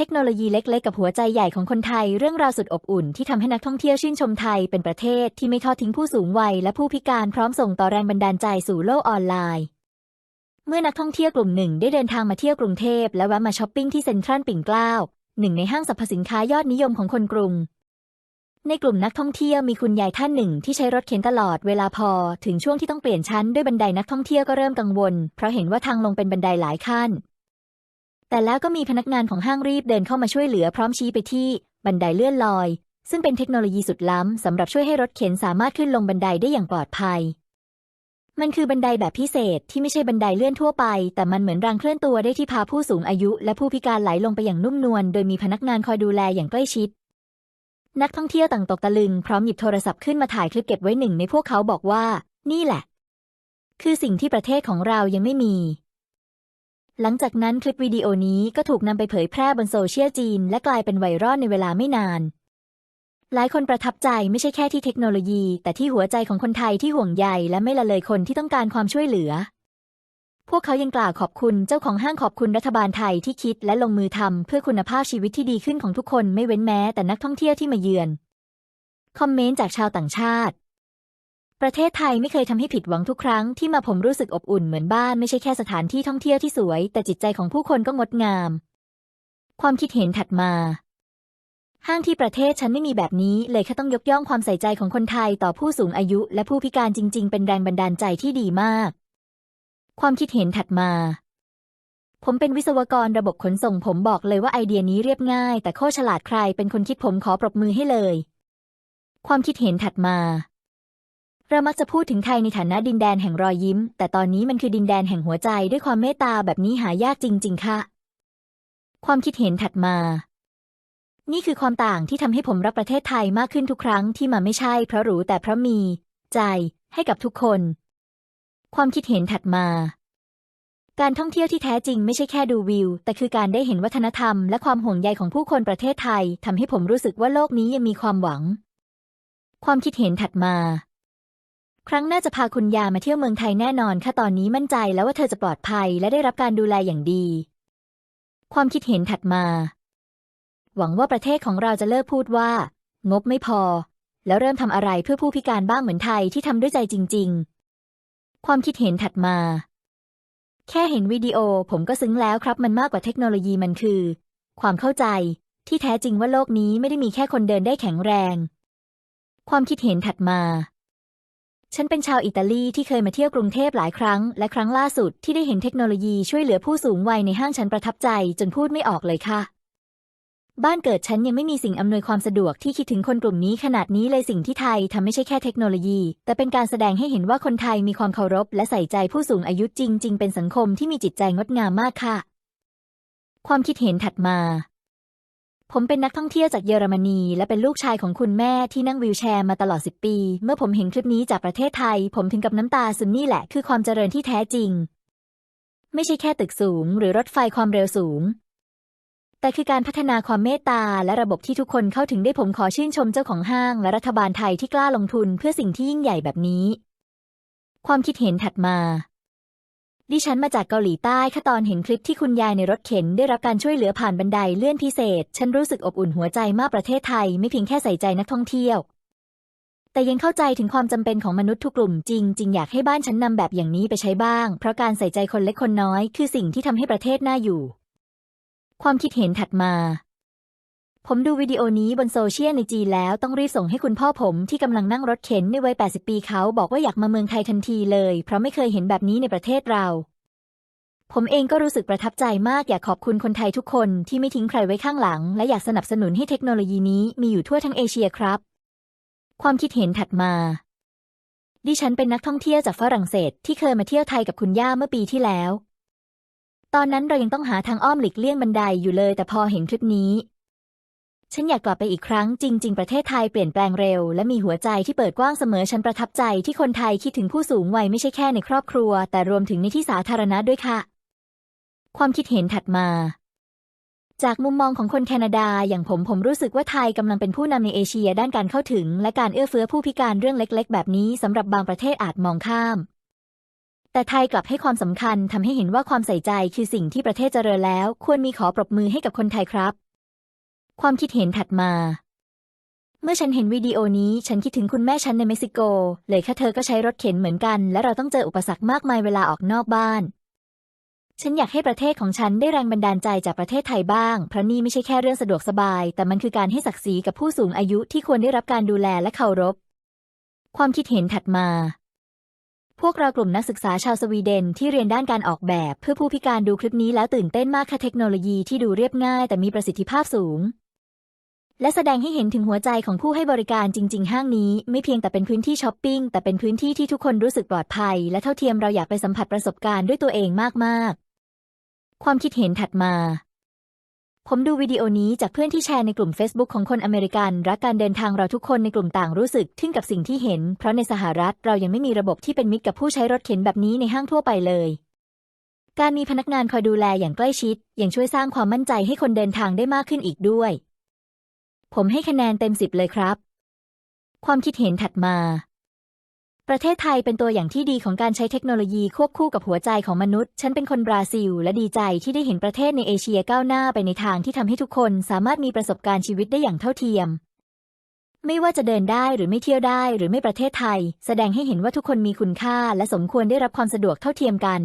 ทคโนโลยีเล็กๆ กับหัวใจใหญ่ของคนไทย เรื่องราวสุดอบอุ่นที่ทำให้นักท่องเที่ยวชื่นชมไทยเป็นประเทศที่ไม่ทอดทิ้งผู้สูงวัยและผู้พิการพร้อมส่งต่อแรงบันดาลใจสู่โลกออนไลน์ เมื่อนักท่องเที่ยวกลุ่มหนึ่งได้เดินทางมาเที่ยวกรุงเทพและแวะมาช้อปปิ้งที่เซ็นทรัลปิ่นเกล้าหนึ่งในห้างสรรพสินค้ายอดนิยมของคนกรุง ในกลุ่มนักท่องเที่ยวมีคุณยายท่านหนึ่งที่ใช้รถเข็นตลอดเวลาพอถึงช่วงที่ต้องเปลี่ยนชั้นด้วยบันไดนักท่องเที่ยวก็เริ่มกังวล เพราะเห็นว่าทางลงเป็นบันไดหลายขั้น แต่แล้วก็มีพนักงานของห้างรีบเดินเข้ามาช่วยเหลือพร้อมชี้ไปที่บันไดเลื่อนลอย ซึ่งเป็นเทคโนโลยีสุดล้ำสำหรับช่วยให้รถเข็นสามารถขึ้นลงบันไดได้อย่างปลอดภัย มันคือบันไดแบบพิเศษที่ไม่ใช่บันไดเลื่อนทั่วไป แต่มันเหมือนรางเคลื่อนตัวได้ที่พาผู้สูงอายุและผู้พิการไหลลงไปอย่างนุ่มนวลโดยมีพนักงานคอยดูแลอย่างใกล้ชิด นักท่องเที่ยวต่างตกตะลึงพร้อมหยิบโทรศัพท์ขึ้นมาถ่ายคลิปเก็บไว้หนึ่งในพวกเขาบอกว่า นี่แหละ คือสิ่งที่ประเทศของเรายังไม่มี หลังจากนั้นคลิปวิดีโอนี้ก็ถูกนำไปเผยแพร่บนโซเชียลจีน และกลายเป็นไวรัลในเวลาไม่นาน หลายคนประทับใจไม่ใช่แค่ที่เทคโนโลยี แต่ที่หัวใจของคนไทยที่ห่วงใยและไม่ละเลยคนที่ต้องการความช่วยเหลือ พวกเขายังกล่าวขอบคุณเจ้าของห้างขอบคุณรัฐบาลไทยที่คิดและลงมือทำเพื่อคุณภาพชีวิตที่ดีขึ้นของทุกคนไม่เว้นแม้แต่นักท่องเที่ยวที่มาเยือน คอมเมนต์จากชาวต่างชาติ ประเทศไทยไม่เคยทำให้ผิดหวังทุกครั้งที่มาผมรู้สึกอบอุ่นเหมือนบ้านไม่ใช่แค่สถานที่ท่องเที่ยวที่สวย แต่จิตใจของผู้คนก็งดงาม ความคิดเห็นถัดมา ห้างที่ประเทศฉันไม่มีแบบนี้เลยแค่ต้องยกย่องความใส่ใจของคนไทยต่อผู้สูงอายุและผู้พิการจริง ๆ เป็นแรงบันดาลใจที่ดีมาก ความคิดเห็นถัดมา ผมเป็นวิศวกรระบบขนส่งผมบอกเลยว่าไอเดียนี้เรียบง่าย แต่โคตรฉลาดใครเป็นคนคิดผมขอปรบมือให้เลย ความคิดเห็นถัดมา เรามักจะพูดถึงไทยในฐานะดินแดนแห่งรอยยิ้ม แต่ตอนนี้มันคือดินแดนแห่งหัวใจด้วยความเมตตาแบบนี้หายากจริง ๆ ค่ะ ความคิดเห็นถัดมา นี่คือความต่างที่ทำให้ผมรักประเทศไทยมากขึ้นทุกครั้งที่มาไม่ใช่เพราะหรูแต่เพราะมี ใจให้กับทุกคน ความคิดเห็นถัดมา การท่องเที่ยวที่แท้จริงไม่ใช่แค่ดูวิว แต่คือการได้เห็นวัฒนธรรมและความห่วงใยของผู้คนประเทศไทยทำให้ผมรู้สึกว่าโลกนี้ยังมีความหวัง ความคิดเห็นถัดมา ครั้งหน้าจะพาคุณยามาเที่ยวเมืองไทยแน่นอนค่ะตอนนี้มั่นใจแล้วว่าเธอจะปลอดภัยและได้รับการดูแลอย่างดี ความคิดเห็นถัดมา หวังว่าประเทศของเราจะเลิกพูดว่า งบไม่พอ แล้วเริ่มทำอะไรเพื่อผู้พิการบ้างเหมือนไทยที่ทำด้วยใจจริง ๆ ความคิดเห็นถัดมา แค่เห็นวิดีโอผมก็ซึ้งแล้วครับมันมากกว่าเทคโนโลยีมันคือ ความเข้าใจที่แท้จริงว่าโลกนี้ไม่ได้มีแค่คนเดินได้แข็งแรง ความคิดเห็นถัดมา ฉันเป็นชาวอิตาลีที่เคยมาเที่ยวกรุงเทพหลายครั้ง และครั้งล่าสุดที่ได้เห็นเทคโนโลยีช่วยเหลือผู้สูงวัยในห้างฉันประทับใจจนพูดไม่ออกเลยค่ะ บ้านเกิดฉันยังไม่มีสิ่งอำนวยความสะดวกที่คิดถึงคนกลุ่มนี้ขนาดนี้เลยสิ่งที่ไทยทำไม่ใช่แค่เทคโนโลยี แต่เป็นการแสดงให้เห็นว่าคนไทยมีความเคารพ และใส่ใจผู้สูงอายุจริง ๆ เป็นสังคมที่มีจิตใจงดงามมากค่ะ ความคิดเห็นถัดมา ผมเป็นนักท่องเที่ยวจากเยอรมนี และเป็นลูกชายของคุณแม่ที่นั่งวีลแชร์มาตลอด 10 ปี เมื่อผมเห็นคลิปนี้จากประเทศไทย ผมถึงกับน้ำตาซึมนี่แหละคือความเจริญที่แท้จริง ไม่ใช่แค่ตึกสูง หรือรถไฟความเร็วสูง แต่คือการพัฒนาความเมตตาและระบบที่ทุกคนเข้าถึงได้ผมขอชื่นชมเจ้าของห้าง และรัฐบาลไทยที่กล้าลงทุนเพื่อสิ่งที่ยิ่งใหญ่แบบนี้ ความคิดเห็นถัดมา ดิฉันมาจากเกาหลีใต้ค่ะตอนเห็นคลิปที่คุณยายในรถเข็นได้รับการช่วยเหลือผ่านบันไดเลื่อนพิเศษ ฉันรู้สึกอบอุ่นหัวใจมากประเทศไทย ไม่เพียงแค่ใส่ใจนักท่องเที่ยว แต่ยังเข้าใจถึงความจำเป็นของมนุษย์ทุกกลุ่มจริงจริงอยากให้บ้านฉันนำแบบอย่างนี้ไปใช้บ้าง เพราะการใส่ใจคนเล็กคนน้อย คือสิ่งที่ทำให้ประเทศน่าอยู่ ความคิดเห็นถัดมา ผมดูวิดีโอนี้บนโซเชียลในจีนแล้วต้องรีบส่งให้คุณพ่อผมที่กำลังนั่งรถเข็นในวัย 80 ปีเขาบอกว่าอยากมาเมืองไทยทันทีเลย เพราะไม่เคยเห็นแบบนี้ในประเทศเรา ผมเองก็รู้สึกประทับใจมากอยากขอบคุณคนไทยทุกคนที่ไม่ทิ้งใครไว้ข้างหลัง และอยากสนับสนุนให้เทคโนโลยีนี้มีอยู่ทั่วทั้งเอเชียครับ ความคิดเห็นถัดมา ดิฉันเป็นนักท่องเที่ยวจากฝรั่งเศส ที่เคยมาเที่ยวไทยกับคุณย่าเมื่อปีที่แล้วตอนนั้นเรายังต้องหาทางอ้อมหลีกเลี่ยงบันไดอยู่เลย แต่พอเห็นคลิปนี้ ฉันอยากกลับไปอีกครั้งจริง ๆ ประเทศไทยเปลี่ยนแปลงเร็ว และมีหัวใจที่เปิดกว้างเสมอฉันประทับใจที่คนไทยคิดถึงผู้สูงวัยไม่ใช่แค่ในครอบครัว แต่รวมถึงในที่สาธารณะด้วยค่ะ ความคิดเห็นถัดมาจากมุมมองของคนแคนาดาอย่างผมผมรู้สึกว่าไทยกำลังเป็นผู้นำในเอเชียด้านการเข้าถึง และการเอื้อเฟื้อผู้พิการเรื่องเล็ก ๆ แบบนี้สำหรับบางประเทศอาจมองข้าม แต่ไทยกลับให้ความสำคัญทำให้เห็นว่าความใส่ใจคือสิ่งที่ประเทศเจริญแล้ว ควรมีขอปรบมือให้กับคนไทยครับ ความคิดเห็นถัดมา เมื่อฉันเห็นวิดีโอนี้ ฉันคิดถึงคุณแม่ฉันในเม็กซิโก เลยค่ะเธอก็ใช้รถเข็นเหมือนกัน และเราต้องเจออุปสรรคมากมายเวลาออกนอกบ้าน ฉันอยากให้ประเทศของฉันได้แรงบันดาลใจจากประเทศไทยบ้าง เพราะนี่ไม่ใช่แค่เรื่องสะดวกสบาย แต่มันคือการให้ศักดิ์ศรีกับผู้สูงอายุที่ควรได้รับการดูแลและเคารพ ความคิดเห็นถัดมาพวกเรากลุ่มนักศึกษาชาวสวีเดนที่เรียนด้านการออกแบบ เพื่อผู้พิการดูคลิปนี้แล้วตื่นเต้นมากค่ะเทคโนโลยีที่ดูเรียบง่าย แต่มีประสิทธิภาพสูง และแสดงให้เห็นถึงหัวใจของผู้ให้บริการจริง ๆ ห้างนี้ ไม่เพียงแต่เป็นพื้นที่ช้อปปิ้งแต่เป็นพื้นที่ที่ทุกคนรู้สึกปลอดภัย และเท่าเทียมเราอยากไปสัมผัสประสบการณ์ด้วยตัวเองมากๆ ความคิดเห็นถัดมา ผมดูวิดีโอนี้จากเพื่อนที่แชร์ในกลุ่ม Facebook ของคนอเมริกันรักการเดินทางเราทุกคนในกลุ่มต่างรู้สึกทึ่งกับสิ่งที่เห็น เพราะในสหรัฐเรายังไม่มีระบบที่เป็นมิตรกับผู้ใช้รถเข็นแบบนี้ในห้างทั่วไปเลยการมีพนักงานคอยดูแลอย่างใกล้ชิด ยังช่วยสร้างความมั่นใจให้คนเดินทางได้มากขึ้นอีกด้วย ผมให้คะแนนเต็มสิบเลยครับ ความคิดเห็นถัดมา ประเทศไทยเป็นตัวอย่างที่ดีของการใช้เทคโนโลยีควบคู่กับหัวใจของมนุษย์ ฉันเป็นคนบราซิล และดีใจที่ได้เห็นประเทศในเอเชียก้าวหน้าไปในทางที่ทำให้ทุกคนสามารถมีประสบการณ์ชีวิตได้อย่างเท่าเทียมไม่ว่าจะเดินได้หรือไม่เที่ยวได้หรือไม่ประเทศไทย แสดงให้เห็นว่าทุกคนมีคุณค่าและสมควรได้รับความสะดวกเท่าเทียมกัน